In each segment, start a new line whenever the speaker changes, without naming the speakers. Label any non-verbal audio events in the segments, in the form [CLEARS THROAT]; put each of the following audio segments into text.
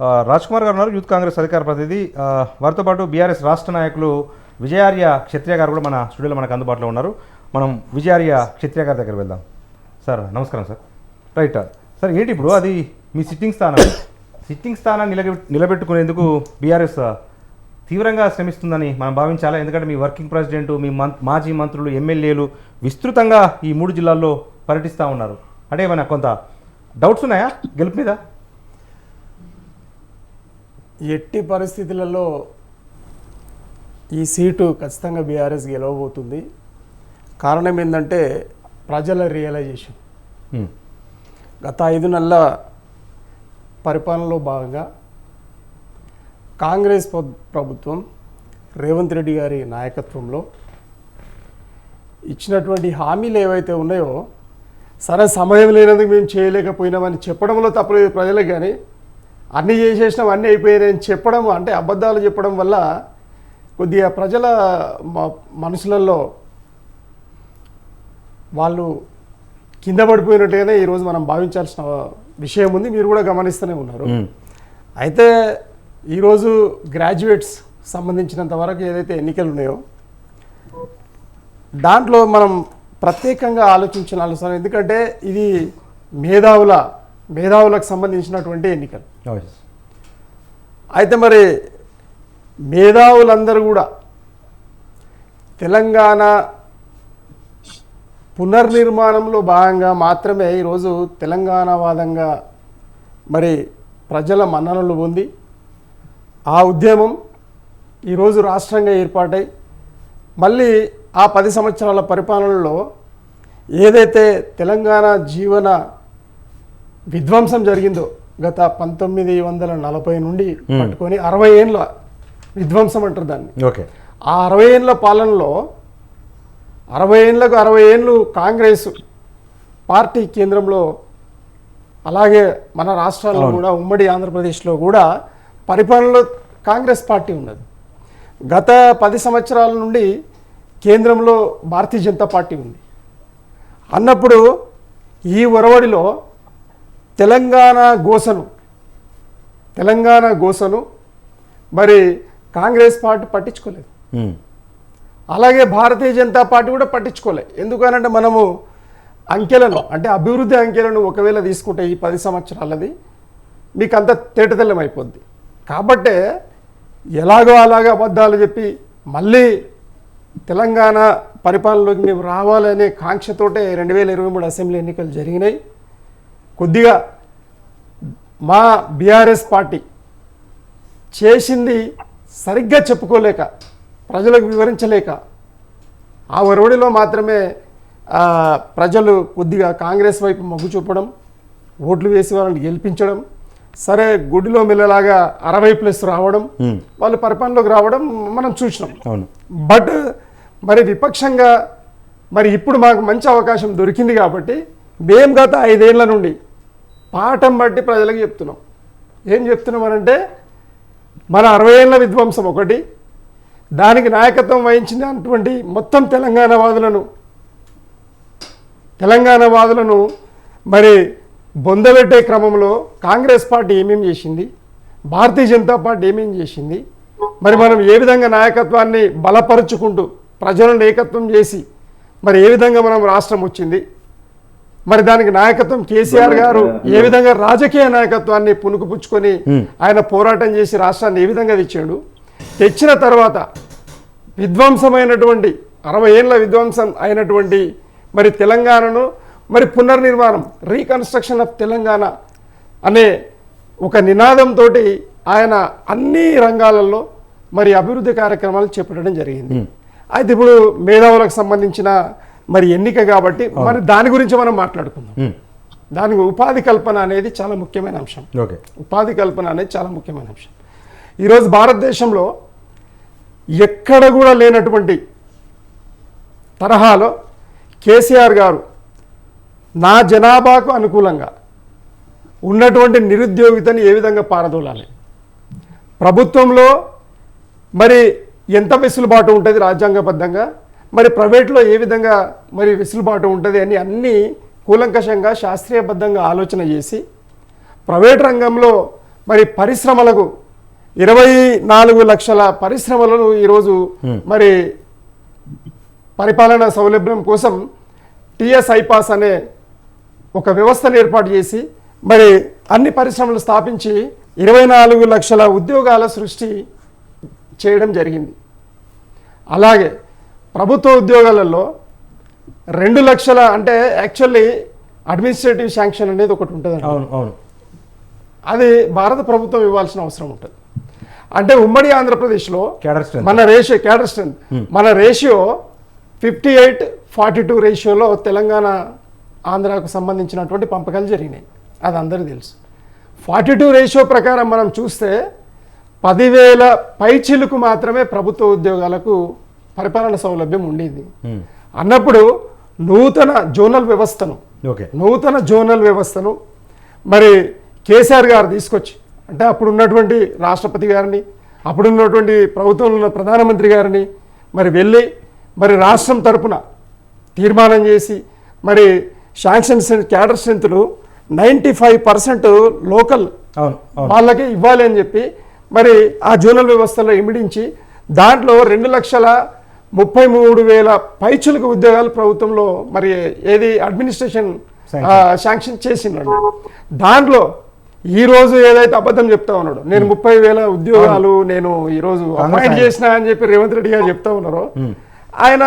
రాజ్ కుమార్ గారు ఉన్నారు యూత్ కాంగ్రెస్ అధికార ప్రతినిధి. వారితో పాటు బీఆర్ఎస్ రాష్ట్ర నాయకులు విజయార్య క్షత్రియ గారు కూడా మన స్టూడియోలో మనకు అందుబాటులో ఉన్నారు. మనం విజయార్య క్షత్రియ గారి దగ్గర వెళ్దాం. సార్ నమస్కారం సార్. రైట్. సార్ ఏంటి ఇప్పుడు? అది మీ సిట్టింగ్ స్థానం. సిట్టింగ్ స్థానాన్ని నిలబె నిలబెట్టుకునేందుకు బీఆర్ఎస్ తీవ్రంగా శ్రమిస్తుందని మనం భావించాలా? ఎందుకంటే మీ వర్కింగ్ ప్రెసిడెంట్ మీ మంత్ మాజీ మంత్రులు ఎమ్మెల్యేలు విస్తృతంగా ఈ మూడు జిల్లాల్లో పర్యటిస్తూ ఉన్నారు. అంటే ఏమైనా కొంత డౌట్స్ ఉన్నాయా? గెలుపు మీద?
ఎట్టి పరిస్థితులలో ఈ సీటు ఖచ్చితంగా బీఆర్ఎస్ గెలవబోతుంది. కారణం ఏంటంటే ప్రజల రియలైజేషన్
ఉమ్.
గత ఐదు నెలల పరిపాలనలో భాగంగా కాంగ్రెస్ ప్ర- ప్రభుత్వం రేవంత్ రెడ్డి గారి నాయకత్వంలో ఇచ్చినటువంటి హామీలు ఏవైతే ఉన్నాయో సరే సమయం లేనందుకు మేము చేయలేకపోయినామని చెప్పడంలో తప్పలేదు ప్రజలకు కానీ అన్నీ చేసేసినాం అన్నీ అయిపోయినాయని చెప్పడం అంటే అబద్ధాలు చెప్పడం వల్ల కొద్దిగా ప్రజల మనసులలో వాళ్ళు కింద పడిపోయినట్టుగానే ఈరోజు మనం భావించాల్సిన విషయం ఉంది మీరు కూడా గమనిస్తూనే ఉన్నారు. అయితే ఈరోజు గ్రాడ్యుయేట్స్ సంబంధించినంత వరకు ఏదైతే ఎన్నికలు ఉన్నాయో దాంట్లో మనం ప్రత్యేకంగా ఆలోచించిన అవసరం ఎందుకంటే ఇది మేధావుల మేధావులకు సంబంధించినటువంటి ఎన్నికలు. అయితే మరి మేధావులందరూ కూడా తెలంగాణ పునర్నిర్మాణంలో భాగంగా మాత్రమే ఈరోజు తెలంగాణ వాదంగా మరి ప్రజల మన్ననలు పొంది ఆ ఉద్యమం ఈరోజు రాష్ట్రంగా ఏర్పాటై మళ్ళీ ఆ పది సంవత్సరాల పరిపాలనలో ఏదైతే తెలంగాణ జీవన విధ్వంసం జరిగిందో గత పంతొమ్మిది వందల నలభై నుండి పట్టుకొని అరవై ఏళ్ళ విధ్వంసం అంటారు దాన్ని.
ఓకే.
ఆ అరవై ఏళ్ళ పాలనలో అరవై ఏళ్ళకు అరవై ఏళ్ళు కాంగ్రెస్ పార్టీ కేంద్రంలో అలాగే మన రాష్ట్రాల్లో కూడా ఉమ్మడి ఆంధ్రప్రదేశ్లో కూడా పరిపాలనలో కాంగ్రెస్ పార్టీ ఉన్నది. గత పది సంవత్సరాల నుండి కేంద్రంలో భారతీయ జనతా పార్టీ ఉంది. అన్నప్పుడు ఈ ఒరవడిలో తెలంగాణ గోసను తెలంగాణ గోసను మరి కాంగ్రెస్ పార్టీ పట్టించుకోలేదు. అలాగే భారతీయ జనతా పార్టీ కూడా పట్టించుకోలే. ఎందుకనంటే మనము అంకెలను అంటే అభివృద్ధి అంకెలను ఒకవేళ తీసుకుంటే ఈ పది సంవత్సరాలది మీకు అంత తేటతెల్లం అయిపోద్ది. కాబట్టే ఎలాగో అలాగ అబద్ధాలు చెప్పి మళ్ళీ తెలంగాణ పరిపాలనలోకి మేము రావాలనే కాంక్షతోటే రెండు వేల ఇరవై మూడు అసెంబ్లీ ఎన్నికలు జరిగినాయి. కొద్దిగా మా బీఆర్ఎస్ పార్టీ చేసింది సరిగ్గా చెప్పుకోలేక ప్రజలకు వివరించలేక ఆ ఒరవడిలో మాత్రమే ప్రజలు కొద్దిగా కాంగ్రెస్ వైపు మొగ్గు చూపడం ఓట్లు వేసి వాళ్ళని గెలిపించడం సరే గుడిలో మెల్లలాగా అరవై ప్లస్ రావడం. వాళ్ళు పరిపాలనలోకి రావడం మనం చూసినాం
అవును
బట్ మరి విపక్షంగా మరి ఇప్పుడు మాకు మంచి అవకాశం దొరికింది కాబట్టి మేము గత ఐదేళ్ళ నుండి పాఠం బట్టి ప్రజలకు చెప్తున్నాం. ఏం చెప్తున్నామనంటే మన అరవై ఏళ్ళ విధ్వంసం ఒకటి దానికి నాయకత్వం వహించినటువంటి మొత్తం తెలంగాణ వాదులను తెలంగాణ వాదులను మరి బొందబెట్టే క్రమంలో కాంగ్రెస్ పార్టీ ఏమేం చేసింది? భారతీయ జనతా పార్టీ ఏమేం చేసింది? మరి మనం ఏ విధంగా నాయకత్వాన్ని బలపరుచుకుంటూ ప్రజలను ఏకత్వం చేసి మరి ఏ విధంగా మనం రాష్ట్రం వచ్చింది? మరి దానికి నాయకత్వం కేసీఆర్ గారు ఏ విధంగా రాజకీయ నాయకత్వాన్ని పుణుకుపుచ్చుకొని ఆయన పోరాటం చేసి రాష్ట్రాన్ని ఏ విధంగా తెచ్చాడు? తెచ్చిన తర్వాత విధ్వంసమైనటువంటి అరవై ఏళ్ళ విధ్వంసం అయినటువంటి మరి తెలంగాణను మరి పునర్నిర్మాణం రీకన్స్ట్రక్షన్ ఆఫ్ తెలంగాణ అనే ఒక నినాదంతో ఆయన అన్ని రంగాలలో మరి అభివృద్ధి కార్యక్రమాలు చేపట్టడం జరిగింది. అయితే ఇప్పుడు మేధావులకు సంబంధించిన మరి ఎన్నిక కాబట్టి మరి దాని గురించి మనం మాట్లాడుకుందాం. దానికి ఉపాధి కల్పన అనేది చాలా ముఖ్యమైన అంశం.
ఓకే.
ఉపాధి కల్పన అనేది చాలా ముఖ్యమైన అంశం. ఈరోజు భారతదేశంలో ఎక్కడ కూడా లేనటువంటి తరహాలో కేసీఆర్ గారు నా జనాభాకు అనుకూలంగా ఉన్నటువంటి నిరుద్యోగితని ఏ విధంగా పారదోలాలి? ప్రభుత్వంలో మరి ఎంత వెసులుబాటు ఉంటుంది రాజ్యాంగబద్ధంగా? మరి ప్రైవేట్లో ఏ విధంగా మరి వెసులుబాటు ఉంటుంది అని అన్నీ కూలంకషంగా శాస్త్రీయబద్ధంగా ఆలోచన చేసి ప్రైవేట్ రంగంలో మరి పరిశ్రమలకు ఇరవై నాలుగు లక్షల పరిశ్రమలను ఈరోజు మరి పరిపాలనా సౌలభ్యం కోసం టిఎస్ ఐపాస్ అనే ఒక వ్యవస్థను ఏర్పాటు చేసి మరి అన్ని పరిశ్రమలు స్థాపించి ఇరవై నాలుగు లక్షల ఉద్యోగాల సృష్టి చేయడం జరిగింది. అలాగే ప్రభుత్వ ఉద్యోగాలలో రెండు లక్షల అంటే యాక్చువల్లీ అడ్మినిస్ట్రేటివ్ శాంక్షన్ అనేది ఒకటి ఉంటుంది
అవును అవును.
అది భారత ప్రభుత్వం ఇవ్వాల్సిన అవసరం ఉంటుంది. అంటే ఉమ్మడి ఆంధ్రప్రదేశ్లో మన రేషియో క్యాడర్ స్ట్రెంత్ మన ratio fifty eight forty two రేషియోలో తెలంగాణ ఆంధ్రాకు సంబంధించినటువంటి పంపకాలు జరిగినాయి. అది అందరికీ తెలుసు. ఫార్టీ టూ రేషియో ప్రకారం మనం చూస్తే పదివేల పైచిలుకు మాత్రమే ప్రభుత్వ ఉద్యోగాలకు పరిపాలన సౌలభ్యం ఉండేది.
Hmm.
అన్నప్పుడు నూతన జోనల్ వ్యవస్థను
ఓకే.
నూతన జోనల్ వ్యవస్థను మరి కేసీఆర్ గారు తీసుకొచ్చి అంటే అప్పుడు ఉన్నటువంటి రాష్ట్రపతి గారిని అప్పుడు ఉన్నటువంటి ప్రభుత్వంలో ఉన్న ప్రధానమంత్రి గారిని మరి వెళ్ళి మరి రాష్ట్రం తరపున తీర్మానం చేసి మరి శాంక్షన్ క్యాడర్ స్ట్రెంత్లు నైంటీ ఫైవ్ పర్సెంట్ లోకల్ వాళ్ళకి ఇవ్వాలి అని చెప్పి మరి ఆ జోనల్ వ్యవస్థలో ఇమిడించి దాంట్లో రెండు లక్షల ముప్పై మూడు వేల పైచులకు ఉద్యోగాలు ప్రభుత్వంలో మరి ఏది అడ్మినిస్ట్రేషన్ శాంక్షన్. చేసిండండి దాంట్లో ఈ రోజు ఏదైతే అబద్ధం చెప్తా ఉన్నాడు నేను ముప్పై వేల ఉద్యోగాలు నేను ఈ రోజు అపాయింట్. చేసిన అని చెప్పి రేవంత్ రెడ్డి గారు చెప్తా ఉన్నారు ఆయన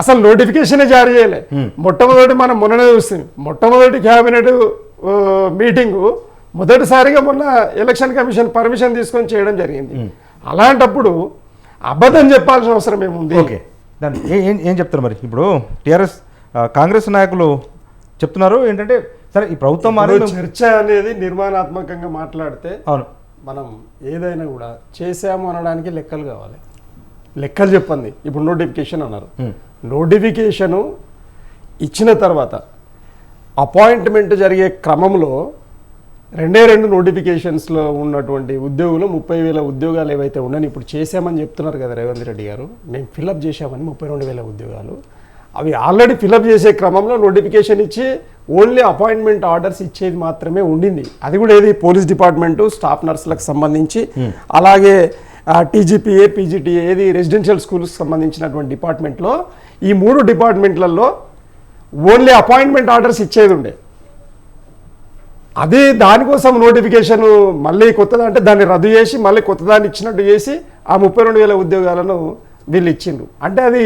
అసలు నోటిఫికేషన్ జారీ చేయలే. మొట్టమొదటి మనం మొన్ననే చూస్తుంది మొట్టమొదటి క్యాబినెట్ మీటింగు మొదటిసారిగా మొన్న ఎలక్షన్ కమిషన్ పర్మిషన్ తీసుకొని చేయడం జరిగింది. అలాంటప్పుడు అబద్ధం చెప్పాల్సిన అవసరం ఏముంది?
ఓకే. దాన్ని ఏ- ఏం చెప్తారు మరి? ఇప్పుడు టీఆర్ఎస్ కాంగ్రెస్ నాయకులు చెప్తున్నారు ఏంటంటే సరే ఈ ప్రభుత్వం మారి
ఇప్పుడు చర్చ అనేది నిర్మాణాత్మకంగా మాట్లాడితే
అవును.
మనం ఏదైనా కూడా చేసాము అనడానికి లెక్కలు కావాలి. లెక్కలు చెప్పండి. ఇప్పుడు నోటిఫికేషన్ అన్నారు. నోటిఫికేషను ఇచ్చిన తర్వాత అపాయింట్మెంట్ జరిగే క్రమంలో రెండే రెండు నోటిఫికేషన్స్లో ఉన్నటువంటి ఉద్యోగులు ముప్పై వేల ఉద్యోగాలు ఏవైతే ఉన్నాయని ఇప్పుడు చేశామని చెప్తున్నారు కదా రేవంత్ రెడ్డి గారు మేము ఫిలప్ చేశామని ముప్పై రెండు వేల ఉద్యోగాలు. అవి ఆల్రెడీ ఫిలప్ చేసే క్రమంలో నోటిఫికేషన్ ఇచ్చి ఓన్లీ అపాయింట్మెంట్ ఆర్డర్స్ ఇచ్చేది మాత్రమే ఉండింది. అది కూడా ఏది? పోలీస్ డిపార్ట్మెంటు స్టాఫ్ నర్సులకు సంబంధించి. అలాగే టీజీపీఏ పీజీటీఏ ఏది? రెసిడెన్షియల్ స్కూల్కి సంబంధించినటువంటి డిపార్ట్మెంట్లో ఈ మూడు డిపార్ట్మెంట్లలో ఓన్లీ అపాయింట్మెంట్ ఆర్డర్స్ ఇచ్చేది ఉండే. అది దానికోసం నోటిఫికేషన్ మళ్ళీ కొత్తది అంటే దాన్ని రద్దు చేసి మళ్ళీ కొత్తదాన్ని ఇచ్చినట్టు చేసి ఆ ముప్పై రెండు వేల ఉద్యోగాలను వీళ్ళు ఇచ్చిండ్రు. అంటే అది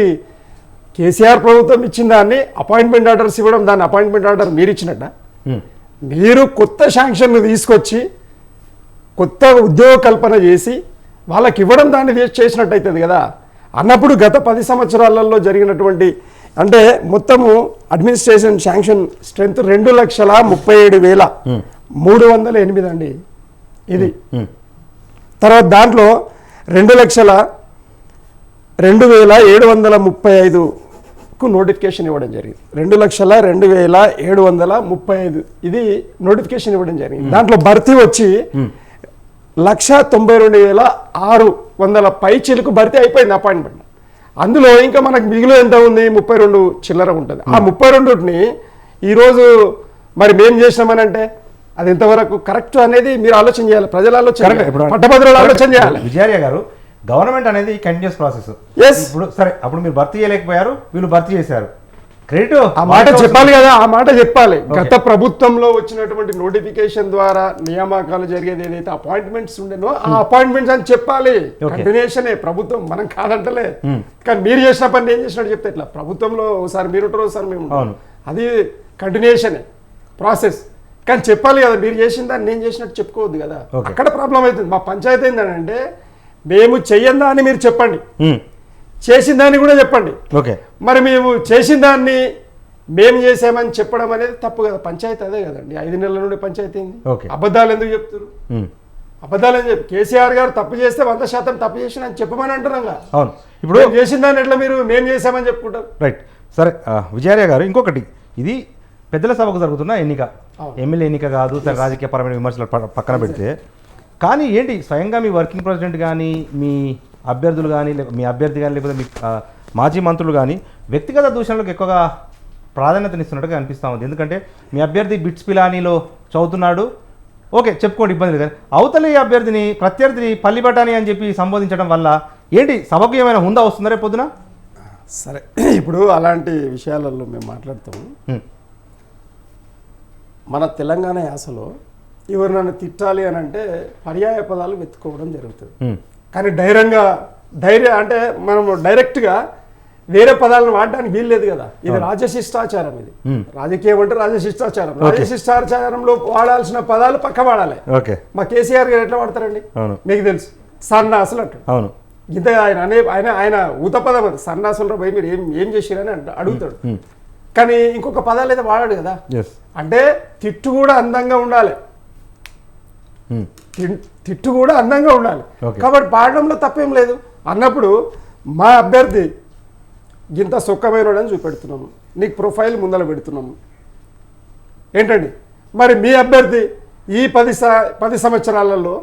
కేసీఆర్ ప్రభుత్వం ఇచ్చిన దాన్ని అపాయింట్మెంట్ ఆర్డర్స్ ఇవ్వడం దాన్ని అపాయింట్మెంట్ ఆర్డర్ మీరు ఇచ్చినట్ట?
ఉమ్.
మీరు కొత్త శాంక్షన్ను తీసుకొచ్చి కొత్త ఉద్యోగ కల్పన చేసి వాళ్ళకి ఇవ్వడం దాన్ని వేస్ట్ చేసినట్టు అవుతుంది కదా. అన్నప్పుడు గత పది సంవత్సరాలలో జరిగినటువంటి అంటే మొత్తము అడ్మినిస్ట్రేషన్ శాంక్షన్ స్ట్రెంత్ రెండు లక్షల ముప్పై ఏడు వేల మూడు వందల ఎనిమిది అండి. ఇది. తర్వాత దాంట్లో రెండు లక్షల రెండు వేల ఏడు వందల ముప్పై ఐదుకు నోటిఫికేషన్ ఇవ్వడం జరిగింది. రెండు లక్షల రెండు వేల ఏడు వందల ముప్పై ఐదు. ఇది నోటిఫికేషన్ ఇవ్వడం జరిగింది. దాంట్లో భర్తీ వచ్చి లక్ష తొంభై రెండు వేల ఆరు వందల పై చిలుకు భర్తీ అయిపోయింది అపాయింట్మెంట్. అందులో ఇంకా మనకు మిగులు ఎంత ఉంది? ముప్పై రెండు చిల్లర ఉంటుంది. ఆ ముప్పై రెండుని ఈరోజు మరి మేం చేసినామని అంటే అది ఎంతవరకు కరెక్ట్ అనేది మీరు ఆలోచన చేయాలి. ప్రజలు ఆలోచన పట్టభద్రులు ఆలోచన. చేయాలి.
విజయార్య గారు గవర్నమెంట్ అనేది కంటిన్యూస్ ప్రాసెస్. ఇప్పుడు సరే అప్పుడు మీరు భర్తీ చేయలేకపోయారు వీళ్ళు భర్తీ చేశారు. క్రెడిట్?
ఆ మాట చెప్పాలి కదా. ఆ మాట చెప్పాలి. గత ప్రభుత్వంలో వచ్చినటువంటి నోటిఫికేషన్ ద్వారా నియామకాలు జరిగేది ఏదైతే అపాయింట్మెంట్స్ ఉండేనో ఆ అపాయింట్మెంట్స్ అని చెప్పాలి. కంటిన్యూషనే ప్రభుత్వం మనం కాదంటలే.
Hmm.
కానీ మీరు చేసిన పని ఏం చేసినట్టు చెప్తే ఇట్లా ప్రభుత్వంలో ఒకసారి మీరు ఉంటారు ఒకసారి మేము. అది కంటిన్యూషనే ప్రాసెస్ కానీ చెప్పాలి కదా మీరు చేసిన దాన్ని నేను చేసినట్టు చెప్పుకోవద్దు కదా. అక్కడ ప్రాబ్లం అవుతుంది. మా పంచాయతీ ఏంటంటే మేము చెయ్యందా అని మీరు చెప్పండి. చేసిన దాన్ని కూడా చెప్పండి.
ఓకే.
మరి మేము చేసిన దాన్ని మేము చేసామని చెప్పడం అనేది తప్పు కదా. పంచాయతీ అదే కదండి. ఐదు నెలల నుండి పంచాయతీ. అబద్ధాలు ఎందుకు చెప్తారు అబద్ధాలు అని చెప్పి కేసీఆర్ గారు తప్పు చేస్తే వంద శాతం తప్పు చేసిన అని చెప్పమని అంటున్నాం కదా.
అవును. ఇప్పుడు
చేసిన దాన్ని ఎట్లా మీరు మేము చేసామని చెప్పుకుంటారు?
రైట్. సరే విజయార్య గారు ఇంకొకటి. ఇది పెద్దల సభకు జరుగుతున్న ఎన్నిక. ఎమ్మెల్యే ఎన్నిక కాదు తన రాజకీయపరమైన విమర్శలు ప- పక్కన పెడితే. కానీ ఏంటి స్వయంగా మీ వర్కింగ్ ప్రెసిడెంట్ కానీ మీ అభ్యర్థులు కానీ లేక మీ అభ్యర్థి కానీ లేకపోతే మీ మాజీ మంత్రులు కానీ వ్యక్తిగత దూషణలకు ఎక్కువగా ప్రాధాన్యతనిస్తున్నట్టుగా అనిపిస్తూ ఉంది. ఎందుకంటే మీ అభ్యర్థి బిట్స్ పిలానీలో చదువుతున్నాడు. ఓకే చెప్పుకోండి ఇబ్బంది లేదు. అవతలి అభ్యర్థిని ప్రత్యర్థిని పల్లి బఠాని అని చెప్పి సంబోధించడం వల్ల ఏంటి? సభకు ఏమైనా హుందా వస్తుందా రేపు పొద్దున?
సరే [CLEARS THROAT] ఇప్పుడు అలాంటి విషయాలలో మేము మాట్లాడతాము. మన తెలంగాణ యాసలో ఎవరు నన్ను తిట్టాలి అని అంటే పర్యాయ పదాలు వెతుక్కోవడం జరుగుతుంది. కానీ ధైర్యంగా ధైర్య అంటే మనం డైరెక్ట్గా వేరే పదాలను వాడడానికి వీల్లేదు కదా. ఇది రాజశిష్టాచారం ఇది. రాజకీయం అంటే రాజశిష్టాచారం. రాజశిష్టాచారంలో వాడాల్సిన పదాలు పక్క వాడాలి.
ఓకే.
మా కేసీఆర్ గారు ఎట్లా వాడతారండి? మీకు తెలుసు. సన్నాసులు అంటాడు.
అవును.
ఇంత ఆయన అనే ఆయన ఆయన ఊత పదం అది. సన్నాసులు పోయి మీరు ఏం ఏం చేసిరని అంట- అడుగుతాడు. కానీ ఇంకొక పదాలు అయితే వాడాడు కదా. అంటే తిట్టు కూడా అందంగా ఉండాలి. తిట్టు కూడా అందంగా ఉండాలి. కాబట్టి పాడడంలో తప్పేం లేదు. అన్నప్పుడు మా అభ్యర్థి ఇంత సొక్కమైనడని చూపెడుతున్నాము. నీకు ప్రొఫైల్ ముందర పెడుతున్నాము. ఏంటండి? మరి మీ అభ్యర్థి ఈ పది స పది సంవత్సరాలలో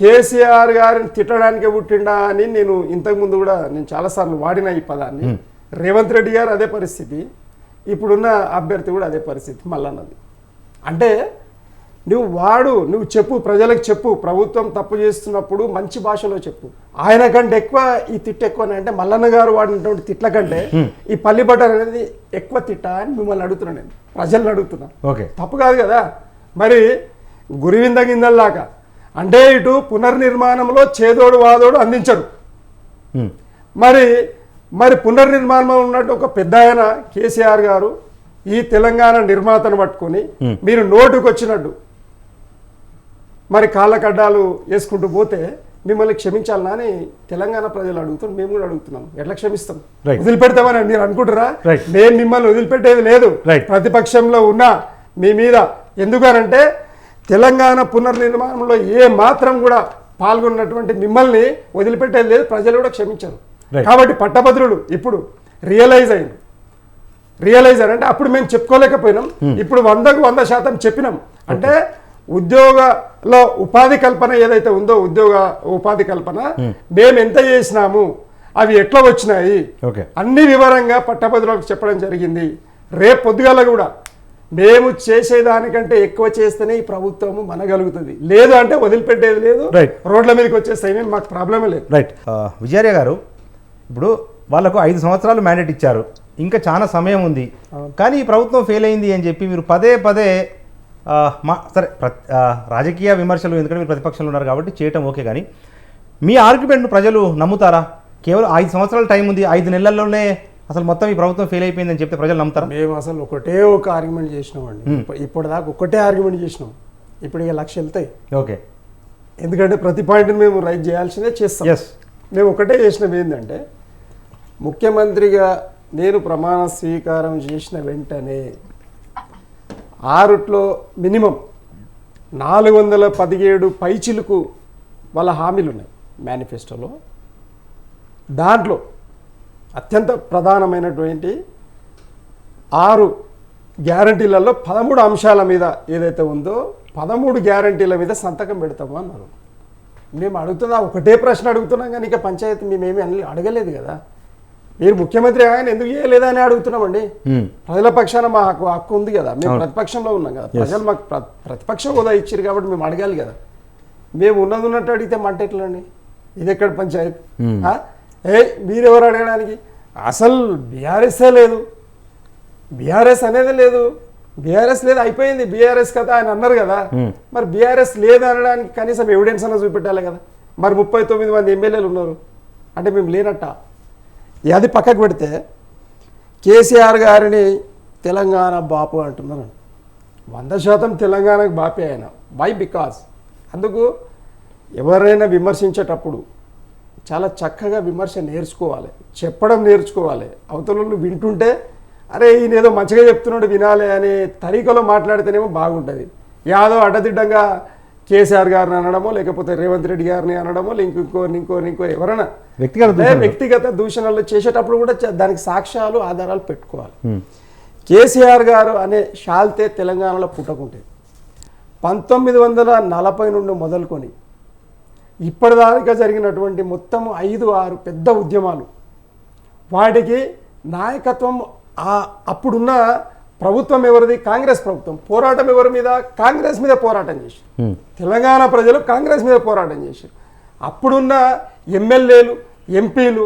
కేసీఆర్ గారిని తిట్టడానికి పుట్టిండా అని నేను ఇంతకుముందు కూడా నేను చాలాసార్లు వాడిన ఈ పదాన్ని. రేవంత్ రెడ్డి గారు అదే పరిస్థితి. ఇప్పుడున్న అభ్యర్థి కూడా అదే పరిస్థితి మళ్ళన్నది అంటే నువ్వు వాడు నువ్వు చెప్పు ప్రజలకు చెప్పు. ప్రభుత్వం తప్పు చేస్తున్నప్పుడు మంచి భాషలో చెప్పు. ఆయన కంటే ఎక్కువ ఈ తిట్టు ఎక్కువ అంటే మల్లన్న గారు వాడినటువంటి తిట్ల కంటే ఈ పల్లి బట్టర్ అనేది ఎక్కువ తిట్ట అని మిమ్మల్ని అడుగుతున్నాను నేను. ప్రజల్ని అడుగుతున్నా.
ఓకే.
తప్పు కాదు కదా. మరి గురివింద గిందల్లాక అంటే ఇటు పునర్నిర్మాణంలో చేదోడు వాదోడు అందించడు
హ్మ్.
మరి మరి పునర్నిర్మాణంలో ఉన్నట్టు ఒక పెద్ద ఆయన కేసీఆర్ గారు ఈ తెలంగాణ నిర్మాతను పట్టుకొని. మీరు నోటుకు వచ్చినట్టు మరి కాళ్ళ కడ్డాలు వేసుకుంటూ పోతే మిమ్మల్ని క్షమించాలనా అని తెలంగాణ ప్రజలు అడుగుతారు మేము కూడా అడుగుతున్నాం. ఎట్లా క్షమిస్తాం. వదిలిపెడతామని మీరు అనుకుంటారా. మేము మిమ్మల్ని వదిలిపెట్టేది లేదు. ప్రతిపక్షంలో ఉన్నా మీ మీద. ఎందుకనంటే తెలంగాణ పునర్నిర్మాణంలో ఏ మాత్రం కూడా పాల్గొన్నటువంటి మిమ్మల్ని వదిలిపెట్టేది లేదు. ప్రజలు కూడా క్షమించారు. కాబట్టి పట్టభద్రులు ఇప్పుడు రియలైజ్ అయింది రియలైజ్ అంటే అప్పుడు మేము చెప్పుకోలేకపోయినాం. ఇప్పుడు వందకు వంద శాతం చెప్పినాం. అంటే ఉద్యోగలో ఉపాధి కల్పన ఏదైతే ఉందో ఉద్యోగ ఉపాధి కల్పన మేము ఎంత చేసినాము అవి ఎట్లా వచ్చినాయి
ఓకే.
అన్ని వివరంగా పట్టభద్రులకు చెప్పడం జరిగింది. రేపు పొద్దుగాల కూడా మేము చేసేదానికంటే ఎక్కువ చేస్తేనే ఈ ప్రభుత్వము మనగలుగుతుంది. లేదు అంటే వదిలిపెట్టేది లేదు. రోడ్ల మీదకి వచ్చేస్తాయి మాకు ప్రాబ్లమే లేదు.
రైట్ విజయార్య గారు ఇప్పుడు వాళ్ళకు ఐదు సంవత్సరాలు మ్యాండేట్ ఇచ్చారు. ఇంకా చాలా సమయం ఉంది. కానీ ఈ ప్రభుత్వం ఫెయిల్ అయింది అని చెప్పి మీరు పదే పదే మా సరే రాజకీయ విమర్శలు ఎందుకంటే మీరు ప్రతిపక్షంలో ఉన్నారు కాబట్టి చేయటం ఓకే కానీ మీ ఆర్గ్యుమెంట్ను ప్రజలు నమ్ముతారా? కేవలం ఐదు సంవత్సరాల టైం ఉంది ఐదు నెలల్లోనే అసలు మొత్తం ఈ ప్రభుత్వం ఫెయిల్ అయిపోయిందని చెప్తే ప్రజలు నమ్ముతారా?
మేము అసలు ఒకటే ఒక ఆర్గ్యుమెంట్ చేసినామండి. ఇప్ప- ఇప్పటిదాకా ఒకటే ఆర్గ్యుమెంట్ చేసినాం. ఇప్పుడు ఇక లక్ష వెళ్తాయి.
ఓకే.
ఎందుకంటే ప్రతి పాయింట్ని మేము రైట్ చేయాల్సిందే చేస్తాం.
ఎస్
మేము ఒకటే చేసినవి ఏంటంటే ముఖ్యమంత్రిగా నేను ప్రమాణ స్వీకారం చేసిన వెంటనే ఆరుట్లో మినిమం నాలుగు వందల పదిహేడు పైచిలకు వాళ్ళ హామీలు ఉన్నాయి మేనిఫెస్టోలో. దాంట్లో అత్యంత ప్రధానమైనటువంటి ఆరు గ్యారంటీలలో పదమూడు అంశాల మీద ఏదైతే ఉందో పదమూడు గ్యారంటీల మీద సంతకం పెడతాము అన్నారు. మేము అడుగుతున్నా ఒకటే ప్రశ్న అడుగుతున్నాం కానీ ఇక పంచాయతీ మేమేమి అడగలేదు కదా. మీరు ముఖ్యమంత్రి ఆయన ఎందుకు చేయలేదా అని అడుగుతున్నామండి. ప్రజల పక్షాన మా హక్కు హక్కు ఉంది కదా. మేము ప్రతిపక్షంలో ఉన్నాం కదా. ప్రజలు మాకు ప్ర- ప్రతిపక్ష హోదా ఇచ్చారు కాబట్టి మేము అడగాలి కదా. మేము ఉన్నది ఉన్నట్టు అడిగితే మంట ఎట్లండి? ఇది ఎక్కడ పంచాయతీ? ఏ మీరెవరు అడగడానికి? అసలు బీఆర్ఎస్ఏ లేదు. బీఆర్ఎస్ అనేది లేదు. బీఆర్ఎస్ లేదు అయిపోయింది బీఆర్ఎస్ కదా ఆయన అన్నారు కదా. మరి బీఆర్ఎస్ లేదు అనడానికి కనీసం ఎవిడెన్స్ అన్న చూపెట్టాలి కదా. మరి ముప్పై తొమ్మిది మంది ఎమ్మెల్యేలు ఉన్నారు. అంటే మేము లేనట్ట? అది పక్కకు పెడితే కేసీఆర్ గారిని తెలంగాణ బాపు అంటున్నారు. వంద శాతం తెలంగాణకు బాపే ఆయన. వై బికాస్ అందుకు ఎవరైనా విమర్శించేటప్పుడు చాలా చక్కగా విమర్శ నేర్చుకోవాలి. చెప్పడం నేర్చుకోవాలి. అవతల వింటుంటే అరే ఈయన ఏదో మంచిగా చెప్తున్నాడు వినాలి అనే తరీకలో మాట్లాడితేనేమో బాగుంటుంది. యాదో అడ్డదిడ్డంగా కేసీఆర్ గారిని అనడమో లేకపోతే రేవంత్ రెడ్డి గారిని అనడమో లేక ఇంకో ఇంకో ఇంకో ఎవరైనా
వ్యక్తిగత.
వ్యక్తిగత దూషణలు చేసేటప్పుడు కూడా దానికి సాక్ష్యాలు ఆధారాలు పెట్టుకోవాలి. కేసీఆర్ గారు అనే షాల్తే తెలంగాణలో పుట్టకుంటే పంతొమ్మిది వందల నలభై నుండి మొదలుకొని ఇప్పటిదాకా జరిగినటువంటి మొత్తం ఐదు ఆరు పెద్ద ఉద్యమాలు వాటికి నాయకత్వం అప్పుడున్న ప్రభుత్వం ఎవరిది? కాంగ్రెస్ ప్రభుత్వం. పోరాటం ఎవరి మీద? కాంగ్రెస్ మీద పోరాటం చేసి
ఉమ్,
తెలంగాణ ప్రజలు కాంగ్రెస్ మీద పోరాటం చేశారు అప్పుడున్న ఎమ్మెల్యేలు ఎంపీలు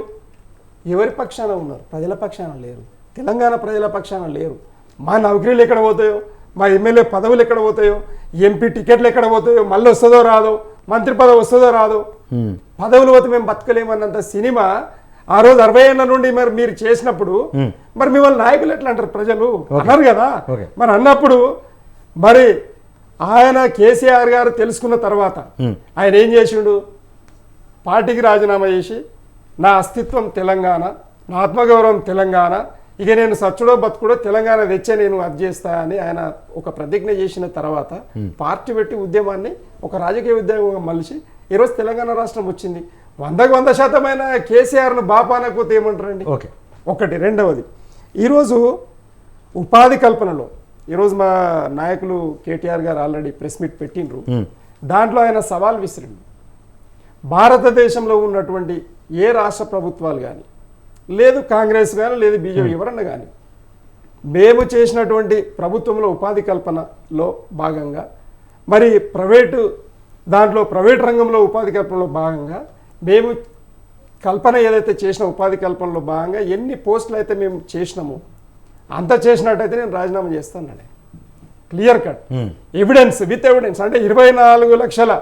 ఎవరి పక్షాన ఉన్నారు? ప్రజల పక్షాన లేరు. తెలంగాణ ప్రజల పక్షాన లేరు. మా నౌకరీలు ఎక్కడ పోతాయో? మా ఎమ్మెల్యే పదవులు ఎక్కడ పోతాయో? ఎంపీ టికెట్లు ఎక్కడ పోతాయో? మళ్ళీ వస్తుందో రాదో? మంత్రి పదవి వస్తుందో రాదో? పదవులు పోతే మేము బతకలేమన్నంత సినిమా ఆ రోజు అరవై ఏళ్ళ నుండి మరి మీరు చేసినప్పుడు. మరి మిమ్మల్ని నాయకులు ఎట్లా అంటారు ప్రజలు అన్నారు కదా. మరి అన్నప్పుడు మరి ఆయన కేసీఆర్ గారు తెలుసుకున్న తర్వాత. ఆయన ఏం చేసిండు పార్టీకి రాజీనామా చేసి నా అస్తిత్వం తెలంగాణ నా ఆత్మగౌరవం తెలంగాణ ఇక నేను సచ్చుడో బతుకుడో తెలంగాణ తెచ్చే నేను అది చేస్తా అని ఆయన ఒక ప్రతిజ్ఞ చేసిన తర్వాత పార్టీ పెట్టి ఉద్యమాన్ని ఒక రాజకీయ ఉద్యమంగా మలిచి ఈరోజు తెలంగాణ రాష్ట్రం వచ్చింది వందకు వంద శాతమైన కేసీఆర్ను బాపానకపోతే ఏమంటారండి?
ఓకే.
ఒకటి రెండవది. ఈరోజు ఉపాధి కల్పనలో ఈరోజు మా నాయకులు కేటీఆర్ గారు ఆల్రెడీ ప్రెస్ మీట్ పెట్టిండ్రు. దాంట్లో ఆయన సవాల్ విసిరిండు. భారతదేశంలో ఉన్నటువంటి ఏ రాష్ట్ర ప్రభుత్వాలు కానీ లేదు కాంగ్రెస్ కానీ లేదు బీజేపీ ఎవరన్నా కానీ మేము చేసినటువంటి ప్రభుత్వంలో ఉపాధి కల్పనలో భాగంగా మరి ప్రైవేటు దాంట్లో ప్రైవేట్ రంగంలో ఉపాధి కల్పనలో భాగంగా మేము కల్పన ఏదైతే చేసిన ఉపాధి కల్పనలో భాగంగా ఎన్ని పోస్టులు అయితే మేము చేసినామో అంత చేసినట్టయితే నేను రాజీనామా చేస్తానండి clear cut evidence with evidence అంటే ఇరవై నాలుగు లక్షల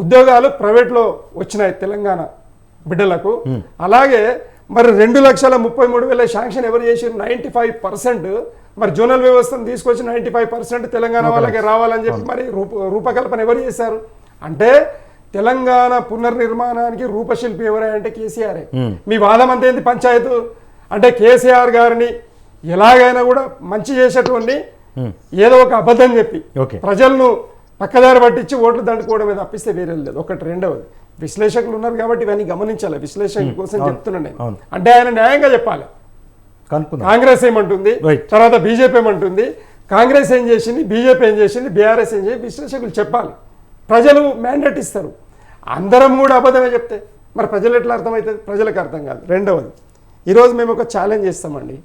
ఉద్యోగాలు ప్రైవేట్లో వచ్చినాయి తెలంగాణ బిడ్డలకు. అలాగే మరి రెండు లక్షల ముప్పై మూడు వేల శాంక్షన్ ఎవరు చేసి నైంటీ ఫైవ్ పర్సెంట్. మరి జోనల్ వ్యవస్థను తీసుకొచ్చి నైంటీ ఫైవ్ పర్సెంట్ తెలంగాణ వాళ్ళకి రావాలని చెప్పి మరి రూప రూపకల్పన ఎవరు చేశారు? అంటే తెలంగాణ పునర్నిర్మాణానికి రూపశిల్పి ఎవరే అంటే కేసీఆర్. మీ వాదం అంతా ఏంది? పంచాయత్. అంటే కేసీఆర్ గారిని ఎలాగైనా కూడా మంచి చేసేటువంటి. ఏదో ఒక అబద్ధం చెప్పి
ఓకే.
ప్రజలను పక్కదారి పట్టించి ఓట్లు దండుకోవడం మీద తప్పిస్తే వేరే లేదు. ఒకటి రెండవది విశ్లేషకులు ఉన్నారు కాబట్టి ఇవన్నీ గమనించాలి. విశ్లేషణ కోసం చెప్తున్నాను నేను. అంటే ఆయన న్యాయంగా చెప్పాలి. కాంగ్రెస్ ఏమంటుంది. తర్వాత బీజేపీ ఏమంటుంది? కాంగ్రెస్ ఏం చేసింది? బీజేపీ ఏం చేసింది? బీఆర్ఎస్ ఏం చేసింది? విశ్లేషకులు చెప్పాలి. ప్రజలు మ్యాండేట్ ఇస్తారు. అందరం కూడా అబద్ధమే చెప్తే. మరి ప్రజలు ఎట్లా అర్థమవుతుంది? ప్రజలకు అర్థం కాదు. రెండవది ఈరోజు మేము ఒక ఛాలెంజ్ చేస్తామండి.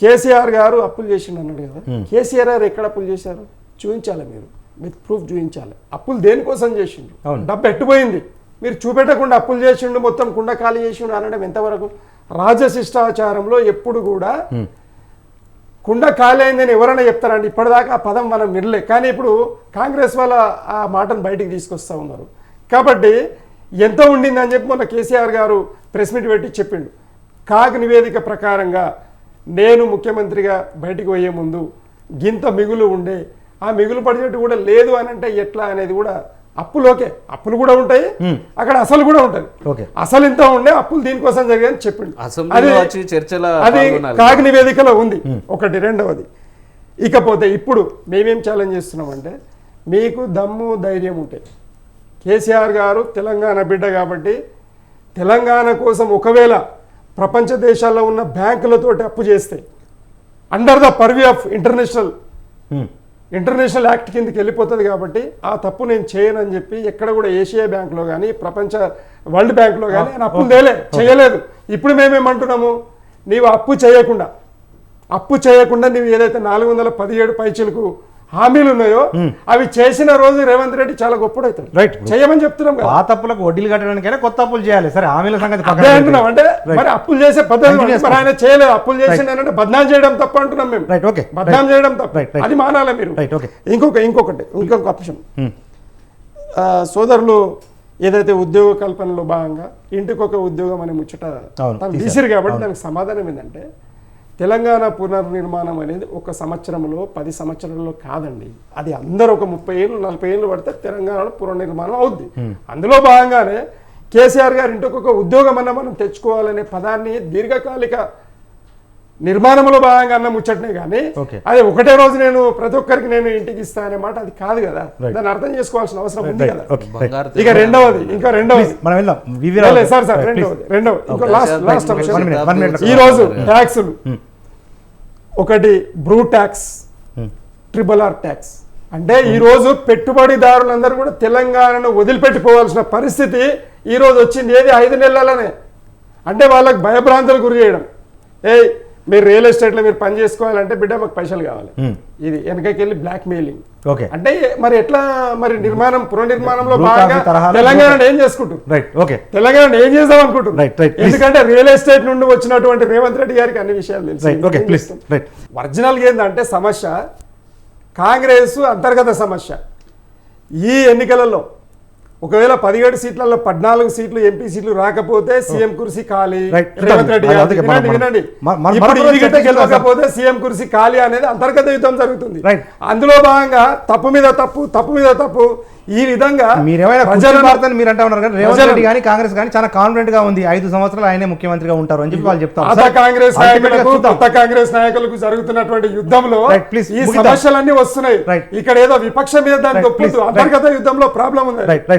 కేసీఆర్ గారు అప్పులు చేసిండు అన్నాడు కదా. కేసీఆర్ గారు ఎక్కడ అప్పులు చేశారు? చూపించాలి మీరు. విత్ ప్రూఫ్ చూపించాలి. అప్పులు దేనికోసం చేసిండు. డబ్బు ఎట్టుపోయింది? మీరు చూపెట్టకుండా అప్పులు చేసిండు మొత్తం కుండ ఖాళీ చేసిండు అనడం ఎంతవరకు? రాజశిష్టాచారంలో ఎప్పుడు కూడా కుండ ఖాళీ అయిందని ఎవరైనా చెప్తారండి. ఇప్పటిదాకా ఆ పదం మనం వినలే. కానీ ఇప్పుడు కాంగ్రెస్ వాళ్ళ ఆ మాటను బయటికి తీసుకొస్తా ఉన్నారు. కాబట్టి ఎంత ఉండింది అని చెప్పి మొన్న కేసీఆర్ గారు ప్రెస్ మీట్ పెట్టి చెప్పిండు. కాగ్ నివేదిక ప్రకారంగా నేను ముఖ్యమంత్రిగా బయటికి పోయే ముందు గింత మిగులు ఉండే ఆ మిగులు పడినట్టు కూడా లేదు అని అంటే ఎట్లా అనేది కూడా అప్పులోకే అప్పులు కూడా ఉంటాయి. అక్కడ అసలు కూడా ఉంటుంది
ఓకే.
అసలు ఇంత ఉండే అప్పులు దీనికోసం జరిగాయని చెప్పిండు. అది. కాగ్ నివేదికలో ఉంది. ఒకటి రెండవది. ఇకపోతే ఇప్పుడు మేమేం ఛాలెంజ్ చేస్తున్నామంటే మీకు దమ్ము ధైర్యం ఉంటే. కేసీఆర్ గారు తెలంగాణ బిడ్డ కాబట్టి తెలంగాణ కోసం ఒకవేళ ప్రపంచ దేశాల్లో ఉన్న బ్యాంకులతోటి అప్పు చేస్తే under the purview of international international act కిందకి వెళ్ళిపోతుంది కాబట్టి ఆ తప్పు నేను చేయనని చెప్పి ఎక్కడ కూడా ఏషియా బ్యాంక్లో కానీ ప్రపంచ వరల్డ్ బ్యాంక్లో కానీ ఆయన అప్పులు తేలే చేయలేదు. ఇప్పుడు మేమేమంటున్నాము నీవు అప్పు చేయకుండా అప్పు చేయకుండా నీవు ఏదైతే నాలుగు వందల పదిహేడు పైచలకు హామీలు ఉన్నాయో అవి చేసిన రోజు రేవంత్ రెడ్డి చాలా గొప్పడవుతాడు.
Right.
చేయమని చెప్తున్నాం
పాత అప్పులకు వడ్డీలు కట్టడానికైనా కొత్త అప్పులు చేయాలి. సరే హామీల సంగతి
అదే. అంటున్నాం. అంటే. మరి అప్పులు చేసే పద్ధతి. మరి ఆయన చేయలేదు. అప్పులు చేసిండే బద్నాం చేయడం తప్ప అంటున్నాం మేము.
రైట్ ఓకే
బద్నాం చేయడం తప్ప. అది మానాలి మీరు.
రైట్ ఓకే
ఇంకొక ఇంకొకటి ఇంకొక అంశం సోదరులు ఏదైతే ఉద్యోగ కల్పనలో భాగంగా ఇంటికి ఒక ఉద్యోగం అనే ముచ్చట. తీసిరు కాబట్టి. దానికి సమాధానం ఏంటంటే తెలంగాణ పునర్నిర్మాణం అనేది ఒక సంవత్సరంలో పది సంవత్సరాల్లో కాదండి అది అందరూ ఒక ముప్పై ఏళ్ళు నలభై ఏళ్ళు పడితే తెలంగాణలో పునర్నిర్మాణం అవుద్ది అందులో భాగంగానే కేసీఆర్ గారు ఇంటికి ఒక ఉద్యోగం అన్న మనం తెచ్చుకోవాలనే పదాన్ని దీర్ఘకాలిక నిర్మాణంలో భాగంగా అన్న ముచ్చటనే కానీ. అది ఒకటే రోజు నేను ప్రతి ఒక్కరికి నేను ఇంటికి ఇస్తా అనే మాట అది కాదు కదా. దాన్ని అర్థం చేసుకోవాల్సిన అవసరం ఉంది కదా ఇక రెండవది ఇంకా రెండవది
మనం వెళ్దాం
సార్ సార్ రెండవది. రెండవది ఇంకో. Last last. ఈ రోజు. ట్యాక్సులు
Hmm.
ఒకటి బ్రూ ట్యాక్స్ ట్రిబుల్ ఆర్ ట్యాక్స్. అంటే ఈరోజు పెట్టుబడిదారులందరూ కూడా తెలంగాణను వదిలిపెట్టిపోవాల్సిన పరిస్థితి ఈరోజు వచ్చింది. ఏది ఐదు నెలలనే? అంటే వాళ్ళకి భయభ్రాంతులు గురి చేయడం. ఏ మీరు రియల్ ఎస్టేట్లో మీరు పని చేసుకోవాలంటే బిడ్డ మాకు పైసలు కావాలి.
Hmm.
ఇది వెనకకి వెళ్ళి బ్లాక్ మెయిలింగ్
ఓకే
అంటే మరి ఎట్లా మరి నిర్మాణం పునర్నిర్మాణంలో భాగంగా తెలంగాణ ఏం చేసుకుంటారు
రైట్ ఓకే
తెలంగాణ ఏం చేద్దాం
please.
ఎందుకంటే రియల్ ఎస్టేట్ నుండి వచ్చినటువంటి రేవంత్ రెడ్డి గారికి అన్ని విషయాలు తెలుసు.
ఓకే ప్లీజ్ రైట్
ఒరిజినల్ ఏంటంటే సమస్య కాంగ్రెస్ అంతర్గత సమస్య. ఈ ఎన్నికలలో ఒకవేళ పదిహేడు సీట్లలో పద్నాలుగు సీట్లు ఎంపీ సీట్లు రాకపోతే సీఎం కుర్సీ ఖాళీ. రేవంత్ రెడ్డి వినండి ఇప్పుడు. గెలవకపోతే సీఎం కుర్సీ ఖాళీ అనేది అంతర్గత యుద్ధం జరుగుతుంది. అందులో భాగంగా తప్పు మీద తప్పు తప్పు మీద తప్పు ఈ విధంగా
మీరు ఏమైనా
ప్రజలను-
భారతని మీరు అంటా ఉన్నారు కానీ రేవంత్ రెడ్డి కానీ కాంగ్రెస్ కానీ చాలా కాన్ఫిడెంట్గా ఉంది ఐదు సంవత్సరాలు ఆయనే ముఖ్యమంత్రిగా ఉంటారు అని చెప్పి వాళ్ళు చెప్తారు
కాంగ్రెస్ నాయకులకు. కొత్త కాంగ్రెస్ నాయకులకు జరుగుతున్నటువంటి యుద్ధంలో ఈ. సమస్యలన్నీ వస్తున్నాయి. ఇక్కడ ఏదో విపక్షం మీద దాన్ని. అంతర్గత యుద్ధంలో ప్రాబ్లం ఉంది
రైట్ రైట్